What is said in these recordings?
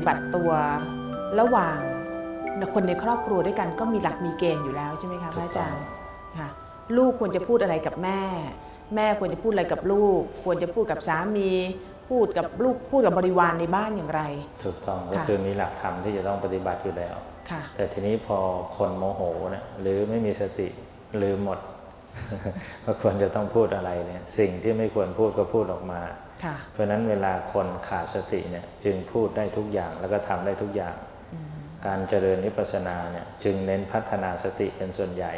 ฏิบัติตัวระหว่างคนในครอบครัวด้วยกันก็มีหลักมีเกณฑ์อยู่แล้วใช่ไหมคะพระอาจารย์ค่ะลูกควรจะพูดอะไรกับแม่ แม่ควรจะพูดอะไรกับลูก ควรจะพูดกับสามีพูดกับลูกพูดกับบริวารในบ้านอย่างไรถูกต้องก็ค่ะคือมีหลักธรรมที่จะต้องปฏิบัติอยู่แล้วค่ะแต่ทีนี้พอคนโมโหเนี่ยหรือไม่มีสติลืมหมดว่าควรจะต้องพูดอะไรเนี่ยสิ่งที่ไม่ควรพูดก็พูดออกมาค่ะ เพราะฉะนั้นเวลาคนขาดสติเนี่ยจึงพูดได้ทุกอย่างแล้วก็ทำได้ทุกอย่าง การเจริญวิปัสสนาเนี่ยจึงเน้นพัฒนาสติเป็นส่วนใหญ่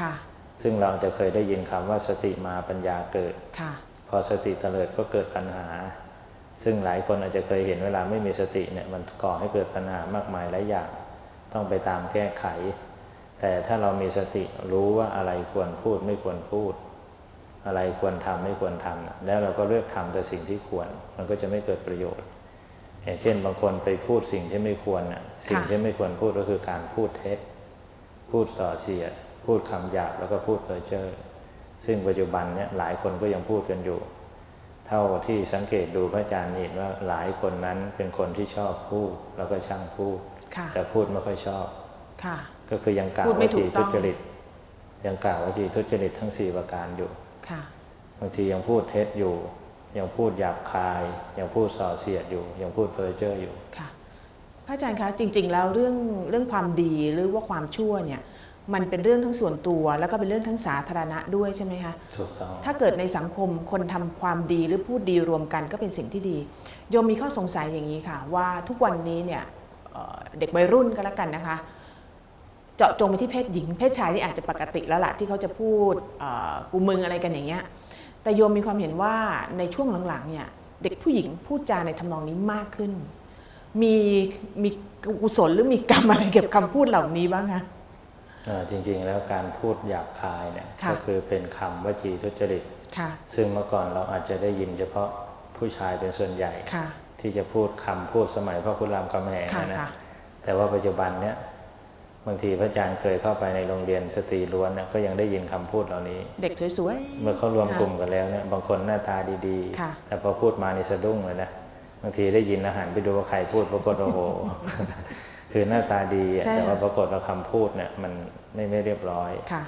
ค่ะซึ่งเราจะเคยได้ยินคำว่าสติมาปัญญาเกิดค่ะพอสติเตลิดก็เกิดปัญหา ซึ่งหลายคนอาจจะเคยเห็นเวลาไม่มีสติเนี่ยมันก่อให้เกิดปัญหามากมายหลายอย่าง ต้องไปตามแก้ไข แต่ถ้าเรามีสติรู้ว่าอะไรควรพูดไม่ควรพูด อะไรควรทำไม่ควรทำแล้วเราก็เลือกทำแต่สิ่งที่ควร มันก็จะไม่เกิดประโยชน์อย่างเช่น บางคนไปพูดสิ่งที่ไม่ควรน่ะสิ่งที่ไม่ควรพูดก็คือการพูดเท็จ พูดส่อเสียด พูดคำหยาบแล้วก็พูดเพ้อเจ้อซึ่งปัจจุบันเนี่ยหลายคนก็ยังพูดกันอยู่ เท่าที่สังเกตดูพระอาจารย์เห็นว่าหลายคนนั้นเป็นคนที่ชอบพูดแล้วก็ช่างพูดค่ะแต่พูดไม่ค่อยชอบค่ะก็คือยังกล่าวพูดไม่วถูจีกต้ทุองจริต ยังกล่าววจีทุจริตทั้งสี่ประการอยู่ค่ะ บางทียังพูดเท็จอยู่ ยังพูดหยาบคาย ยังพูดส่อเสียดอยู่ ยังพูดเพ้อเจ้ออยู่ค่ะพระอาจารย์คะจริง ๆ แล้วเรื่องเรื่องความดีหรือว่าความชั่วเนี่ยมันเป็นเรื่องทั้งส่วนตัว แล้วก็เป็นเรื่องทั้งสาธารณะด้วยใช่ไหมคะถูกต้องถ้าเกิดในสังคมคนทำความดีหรือพูดดีรวมกันก็เป็นสิ่งที่ดีโยมมีข้อสงสัยอย่างนี้ค่ะ ว่าทุกวันนี้เนี่ยเอ่อเด็กวัยรุ่นก็แล้วกันนะคะ เจาะจงไปที่เพศหญิง เพศชายนี่อาจจะปกติแล้วล่ะที่เขาจะพูดเอ่อกูมึงอะไรกันอย่างเงี้ย แต่โยมมีความเห็นว่าในช่วงหลังๆเนี่ยเด็กผู้หญิงพูดจาในทำนองนี้มากขึ้น มีมีกุศลหรือมีกรรมอะไรเกี่ยวกับคำพูดเหล่านี้บ้างคะเอ่อจริงๆแล้วการพูดหยาบคายเนี่ยค่ะก็คือเป็นคำวจีทุจริตค่ะซึ่งเมื่อก่อนเราอาจจะได้ยินเฉพาะผู้ชายเป็นส่วนใหญ่ค่ะที่จะพูดคำพูดสมัยพระคุณรามคำแหงค่ะนะนะค่ะแต่ว่าปัจจุบันเนี่ย บางทีพระอาจารย์เคยเข้าไปในโรงเรียนสตรีล้วนเนี่ยก็ยังได้ยินคำพูดเหล่านี้ เด็กสวยๆเมื่อเขารวมกลุ่มกันแล้วเนี่ยบางคนหน้าตาดีค่ะๆแต่พอพูดมาในสะดุ้งเลยนะบางทีได้ยินอาหารไปดูว่าใครพูดปรากฏว่าโอ้โหคือหน้าตาดีอะใช่แต่ว่าค่ะปรากฏว่าคำพูดเนี่ยมันไม่ไม่เรียบร้อยค่ะ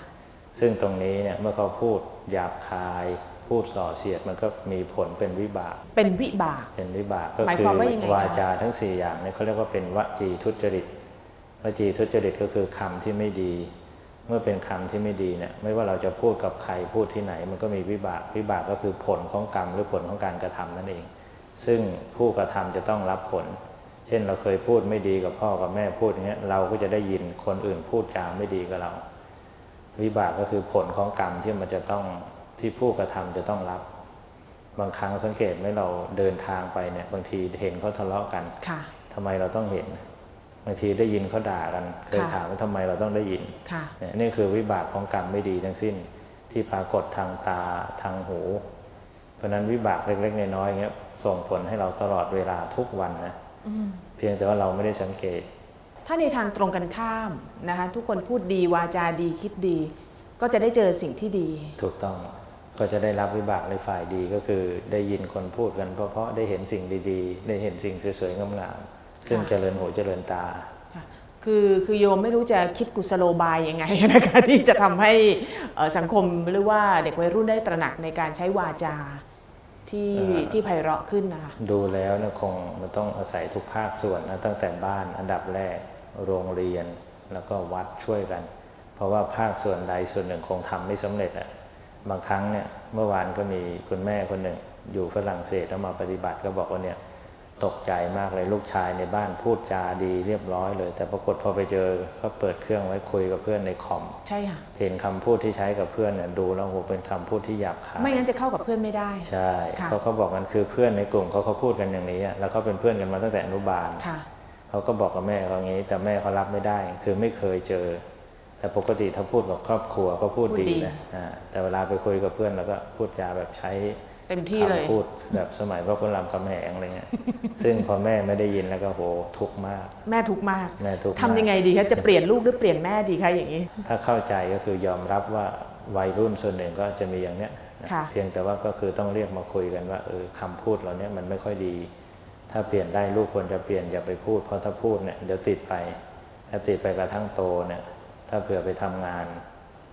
ซึ่งตรงนี้เนี่ยเมื่อเขาพูดหยาบคายพูดส่อเสียดมันก็มีผลเป็นวิบาก เป็นวิบาก เป็นวิบากก็หมายคืความว่ายังไงคะวาจาทั้งสี่อย่างเนี่ยเขาเรียกว่าเป็นวจีทุจริต วจีทุจริตก็คือคำที่ไม่ดี เมื่อเป็นคำที่ไม่ดีเนี่ยไม่ว่าเราจะพูดกับใครพูดที่ไหน มันก็มีวิบากวิบากก็คือผลของกรรมหรือผลของการกระทำนั่นเอง ซึ่งผู้กระทำจะต้องรับผล เช่นเราเคยพูดไม่ดีกับพ่อกับแม่พูดอย่างเงี้ยเราก็จะได้ยินคนอื่นพูดจาไม่ดีกับเรา วิบากก็คือผลของกรรมที่มันจะต้องที่ผู้กระทำจะต้องรับบางครั้งสังเกตไหมเราเดินทางไปเนี่ยบางทีเห็นเขาทะเลาะกันค่ะทำไมเราต้องเห็น บางทีได้ยินเขาด่ากันเคยค่ะถามว่าทำไมเราต้องได้ยินค่ะเนี่ยนี่คือวิบากของกรรมไม่ดีทั้งสิ้นที่ปรากฏทางตาทางหู เพราะฉะนั้นวิบากเล็กๆน้อยๆอย่างเงี้ยส่งผลให้เราตลอดเวลาทุกวันนะอืมเพียงแต่ว่าเราไม่ได้สังเกต ถ้าในทางตรงกันข้ามนะคะทุกคนพูดดีวาจาดีคิดดี ก็จะได้เจอสิ่งที่ดี ถูกต้องก็จะได้รับวิบากในฝ่ายดีก็คือได้ยินคนพูดกันเพราะๆได้เห็นสิ่งดีๆ ได้เห็นสิ่งสวยๆงามๆ ซึ่งค่ะเจริญหูเจริญตาค่ะคือคือโยมไม่รู้จะคิดกุศโลบายยังไงนะคะที่จะทำให้เอ่อสังคมหรือว่าเด็กวัยรุ่นได้ตระหนักในการใช้วาจาที่อ่าที่ไพเราะขึ้นนะคะดูแล้วเนี่ยคงมันต้องอาศัยทุกภาคส่วนนะตั้งแต่บ้านอันดับแรกโรงเรียนแล้วก็วัดช่วยกัน เพราะว่าภาคส่วนใดส่วนหนึ่งคงทำไม่สำเร็จอะบางครั้งเนี่ยเมื่อวานก็มีคุณแม่คนหนึ่ง อยู่ฝรั่งเศสแล้วมาปฏิบัติก็บอกว่าเนี่ย ตกใจมากเลยลูกชายในบ้านพูดจาดีเรียบร้อยเลย แต่ปรากฏพอไปเจอเขาเปิดเครื่องไว้คุยกับเพื่อนในคอมใช่ค่ะเห็นคำพูดที่ใช้กับเพื่อนเนี่ยดูแล้วโหเป็นคำพูดที่หยาบคายไม่งั้นจะเข้ากับเพื่อนไม่ได้ใช่ค่ะเขาเขาบอกกันคือเพื่อนในกลุ่มเขาเขาพูดกันอย่างนี้อะแล้วเขาเป็นเพื่อนกันมาตั้งแต่อนุบาลค่ะเขาก็บอกกับแม่เขาอย่างนี้ แต่แม่เขารับไม่ได้ คือไม่เคยเจอ แต่ปกติถ้าพูดกับครอบครัวก็พูดพูดดีดีนะอ่าแต่เวลาไปคุยกับเพื่อนแล้วก็พูดจาแบบใช้ เต็มที่เลยคำพูดแบบสมัยพระคุณรามคำแหงอะไรเงี้ยซึ่งพอแม่ไม่ได้ยินแล้วก็โหทุกข์มาก แม่ทุกข์มากแม่ทุกข์ทำยังไงมากดีคะจะเปลี่ยนลูกหรือเปลี่ยนแม่ดีคะอย่างนี้ ถ้าเข้าใจก็คือยอมรับว่าวัยรุ่นส่วนหนึ่งก็จะมีอย่างเนี้ยนะค่ะเพียงแต่ว่าก็คือต้องเรียกมาคุยกันว่าเออคำพูดเหล่านี้มันไม่ค่อยดี ถ้าเปลี่ยนได้ลูกควรจะเปลี่ยนอย่าไปพูด เพราะถ้าพูดเนี่ยเดี๋ยวติดไปถ้าติดไปกระทั่งโตเนี่ยถ้าเผื่อไปทำงาน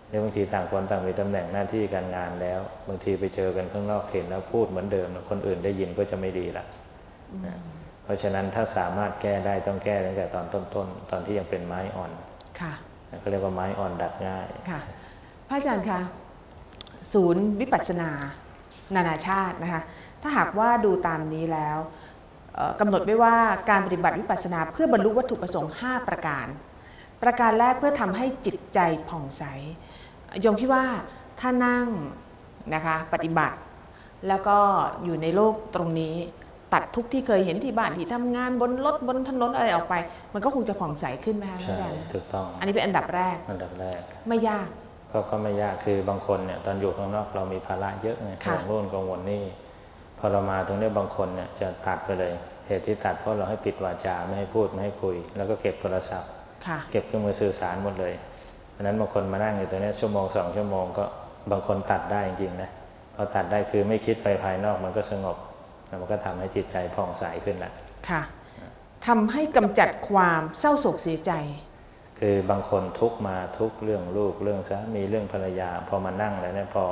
เดี๋ยวบางทีต่างคนต่างมีตำแหน่งหน้าที่การงานแล้ว บางทีไปเจอกันข้างนอกเห็นแล้วพูดเหมือนเดิม คนอื่นได้ยินก็จะไม่ดีละนะเพราะฉะนั้นถ้าสามารถแก้ได้ต้องแก้ตั้งแต่ตอนต้นๆตอนที่ยังเป็นไม้อ่อนค่ะเขาเรียกว่าไม้อ่อนดัดง่ายค่ะพระอาจารย์คะศูนย์วิปัสสนา นานาชาตินะคะถ้าหากว่าดูตามนี้แล้วเอ่อกำหนดไว้ว่าการปฏิบัติวิปัสสนา เพื่อบรรลุวัตถุประสงค์ 5 ประการ ประการแรกเพื่อทำให้จิตใจผ่องใส โยมคิดว่าถ้านั่งนะคะปฏิบัติ แล้วก็อยู่ในโลกตรงนี้ ตัดทุกข์ที่เคยเห็นที่บ้านที่ทำงานบนรถบนถนนอะไรออกไป มันก็คงจะผ่องใสขึ้นไหมคะพระใช่อาจารย์ถูกต้อง อันนี้เป็นอันดับแรก อันดับแรก ไม่ยากก็ก็ไม่ยากคือบางคนเนี่ยตอนอยู่ข้างนอกเรามีภาระเยอะไงค่ะกังวลกังวลนี่พอเรามาตรงเนี้ยบางคนเนี่ยจะตัดไปเลยเหตุที่ตัดเพราะเราให้ปิดวาจาไม่ให้พูดไม่ให้คุย แล้วก็เก็บโทรศัพท์ค่ะเก็บเครื่องมือสื่อสารหมดเลยเพ ราะฉะนั้นบางคนมานั่งอยู่ตรงเนี้ยชั่วโมงสองชั่วโมงก็บางคนตัดได้จริงๆนะพอตัดได้คือไม่คิดไปภายนอกมันก็สงบแล้วมันก็ทำให้จิตใจผ่องใสขึ้นแหละค่ะทำให้กำจัดความเศร้าโศกเสียใจ คือบางคนทุกข์มาทุกข์เรื่องลูกเรื่องสามีเรื่องภรรยา พอมานั่งแล้วเนี่ยพอ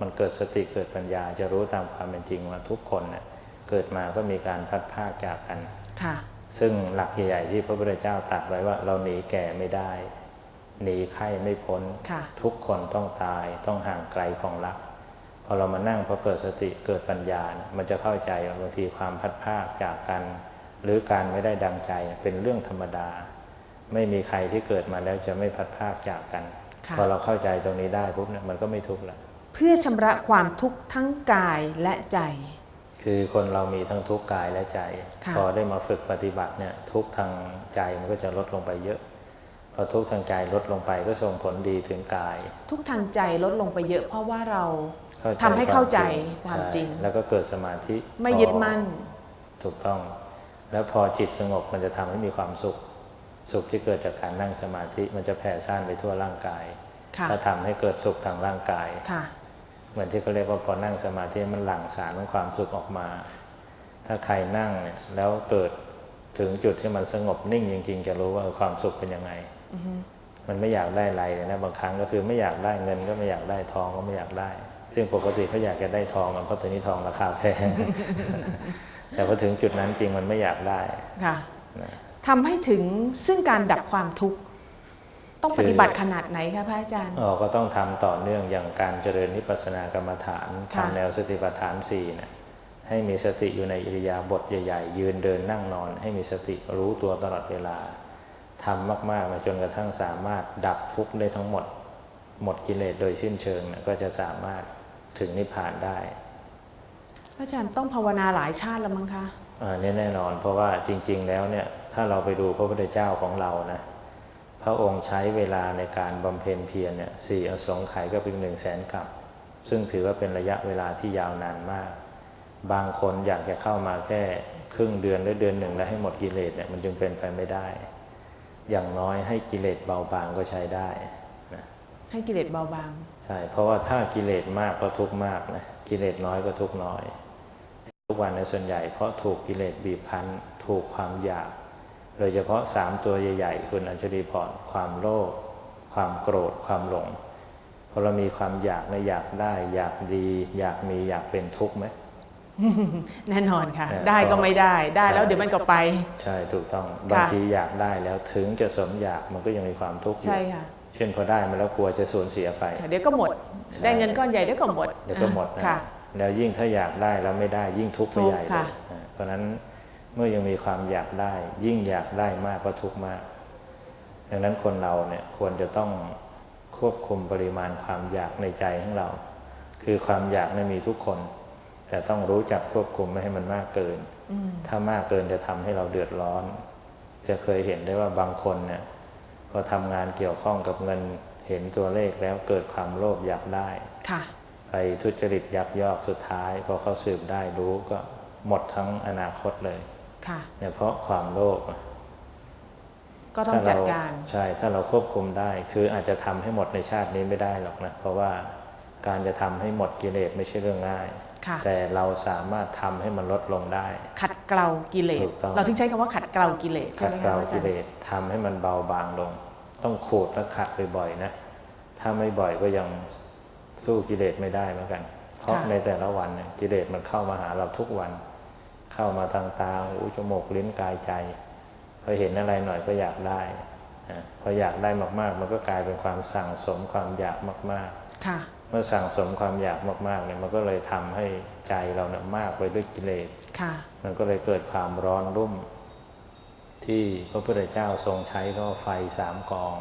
มันเกิดสติเกิดปัญญา จะรู้ตามความเป็นจริงว่าทุกคนเนี่ยเกิดมาก็มีการพัดพรากจากกันค่ะ ซึ่งหลักใหญ่ๆที่พระพุทธเจ้าตรัสไว้ว่าเราหนีแก่ไม่ได้ หนีไข้ไม่พ้นค่ะทุกคนต้องตายต้องห่างไกลของรัก พอเรามานั่งพอเกิดสติเกิดปัญญาเนี่ยมันจะเข้าใจว่าบางทีความพัดพรากจากกัน หรือการไม่ได้ดังใจเป็นเรื่องธรรมดา ไม่มีใครที่เกิดมาแล้วจะไม่พัดพรากจากกันค่ะพอเราเข้าใจตรงนี้ได้ปุ๊บเนี่ยมันก็ไม่ทุกข์ละเพื่อชำระความทุกข์ทั้งกายและใจ คือคนเรามีทั้งทุกข์กายและใจค่ะพอได้มาฝึกปฏิบัติเนี่ยทุกข์ทางใจมันก็จะลดลงไปเยอะ พอทุกข์ทางใจลดลงไปก็ส่งผลดีถึงกาย ทุกข์ทางใจลดลงไปเยอะเพราะว่าเราเข้าใจทำให้เข้าใจคาวความมจจริริงงใช่แล้วก็เกิดสมาธิไม่ยึดมั่น ถูกต้อง แล้วพอจิตสงบมันจะทำให้มีความสุข สุขที่เกิดจากการนั่งสมาธิมันจะแผ่ซ่านไปทั่วร่างกายค่ะถ้าทำให้เกิดสุขทางร่างกายค่ะ เหมือนที่เขาเรียกว่าพอนั่งสมาธิมันหลั่งสารของความสุขออกมา ถ้าใครนั่งเนี่ยแล้วเกิด ถึงจุดที่มันสงบนิ่งจริง ๆ จะรู้ว่าความสุขเป็นยังไงมันไม่อยากได้อะไรเลยนะบางครั้งก็คือไม่อยากได้เงินก็ไม่อยากได้ทองก็ไม่อยากได้ ซึ่งปกติเขาอยากจะได้ทองกันเพราะตัวนี้ทองราคาแพงแต่พอถึงจุดนั้นจริงมันไม่อยากได้ค่ะนะทำให้ถึงซึ่งการดับความทุกข์ต้องปฏิบัติขนาดไหนคะพระอาจารย์อ๋อก็ต้องทำต่อเนื่องอย่างการเจริญนิพพานากรรมฐานค่ะทำแนวสติปัฏฐานสี่เนี่ย ให้มีสติอยู่ในอิริยาบถใหญ่ๆ ยืนเดินนั่งนอน ให้มีสติรู้ตัวตลอดเวลาทำมากๆมาจนกระทั่งสามารถดับทุกข์ได้ทั้งหมด หมดกิเลสโดยสิ้นเชิงเนี่ยก็จะสามารถถึงนิพพานได้พระอาจารย์ต้องภาวนาหลายชาติแล้วมั้งคะอ่านี่แน่นอน เพราะว่าจริง ๆ แล้วเนี่ยถ้าเราไปดูพระพุทธเจ้าของเรานะพระองค์ใช้เวลาในการบำเพ็ญเพียรเนี่ยสี่อสงไขยก็เป็นหนึ่งแสนกับ ซึ่งถือว่าเป็นระยะเวลาที่ยาวนานมาก บางคนอยากจะเข้ามาแค่ครึ่งเดือนหรือเดือนหนึ่งแล้วให้หมดกิเลสเนี่ยมันจึงเป็นไปไม่ได้ อย่างน้อยให้กิเลสเบาบางก็ใช้ได้นะให้กิเลสเบาบางใช่เพราะว่าถ้ากิเลสมากก็ทุกข์มากนะกิเลสน้อยก็ทุกข์น้อย ทุกวันในส่วนใหญ่ เพราะถูกกิเลสบีบคั้นถูกความอยากโดยเฉพาะสามตัวใหญ่ๆคุณอัญชลีพรความโลภความโกรธความหลงพอเรามีความอยากนะอยากได้ อยากดี อยากมีอยากเป็นทุกข์ไหม แน่นอนค่ะเออได้ก็ไม่ได้ได้ใช่แล้วเดี๋ยวมันก็ไป ใช่ถูกต้องบางทีอยากได้แล้วถึงจะสมอยากมันก็ยังมีความทุกข์อยู่ใช่ค่ะเช่นพอได้มาแล้วกลัวจะสูญเสียไปค่ะเดี๋ยวก็หมดใช่ได้เงินก้อนใหญ่เดี๋ยวก็หมดเดี๋ยวก็หมดนะค่ะแล้วยิ่งถ้าอยากได้แล้วไม่ได้ยิ่งทุกข์ไปทุกข์ใหญ่เลค่ะยนะเพราะฉะนั้นเมื่อยังมีความอยากได้ ยิ่งอยากได้มากก็ทุกข์มาก ดังนั้นคนเราเนี่ยควรจะต้องควบคุมปริมาณความอยากในใจของเรา คือความอยากเนี่ยมีทุกคน แต่ต้องรู้จักควบคุมไม่ให้มันมากเกินอืมถ้ามากเกินจะทำให้เราเดือดร้อน จะเคยเห็นได้ว่าบางคนเนี่ยพอทำงานเกี่ยวข้องกับเงินเห็นตัวเลขแล้วเกิดความโลภอยากได้ค่ะไปทุจริตยักยอกสุดท้าย พอเขาสืบได้รู้ก็หมดทั้งอนาคตเลยค่ะเนี่ยเพราะความโลภก็ต้องจัดการใช่ ถ้าเราควบคุมได้ คืออาจจะทำให้หมดในชาตินี้ไม่ได้หรอกนะ เพราะว่าการจะทำให้หมดกิเลสไม่ใช่เรื่องง่ายค่ะ แต่เราสามารถทำให้มันลดลงได้ ขัดเกลากิเลสถูกต้องเราถึงใช้คำว่าขัดเกลากิเลสใช่ขัดไหมเกคะลาอาจากิรย์เลสทำให้มันเบาบางลง ต้องขูดและขัดบ่อยๆนะถ้าไม่บ่อยก็ยังสู้กิเลสไม่ได้เหมือนกัน เพราะในแต่ละวันเนี่ยกิเลสมันเข้ามาหาเราทุกวัน เข้ามาทางตาหูจมูกลิ้นกายใจพอเห็นอะไรหน่อยก็อยากได้นะพออยากได้มากๆ มันก็กลายเป็นความสั่งสมความอยากมากค่ะๆ เมื่อสั่งสมความอยากมากๆเนี่ยมันก็เลยทำให้ใจเราเนี่ยมากไปด้วยกิเลสค่ะมันก็เลยเกิดความร้อนรุ่ม ที่พระพุทธเจ้าทรงใช้ก็ไฟสามกอง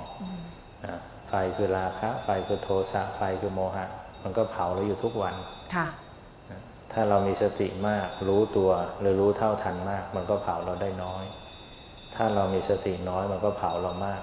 นะไฟคือราคะ ไฟคือโทสะไฟคือโมหะ มันก็เผาเราอยู่ทุกวันค่ะนะถ้าเรามีสติมากรู้ตัวหรือรู้เท่าทันมาก มันก็เผาเราได้น้อย ถ้าเรามีสติน้อยมันก็เผาเรามาก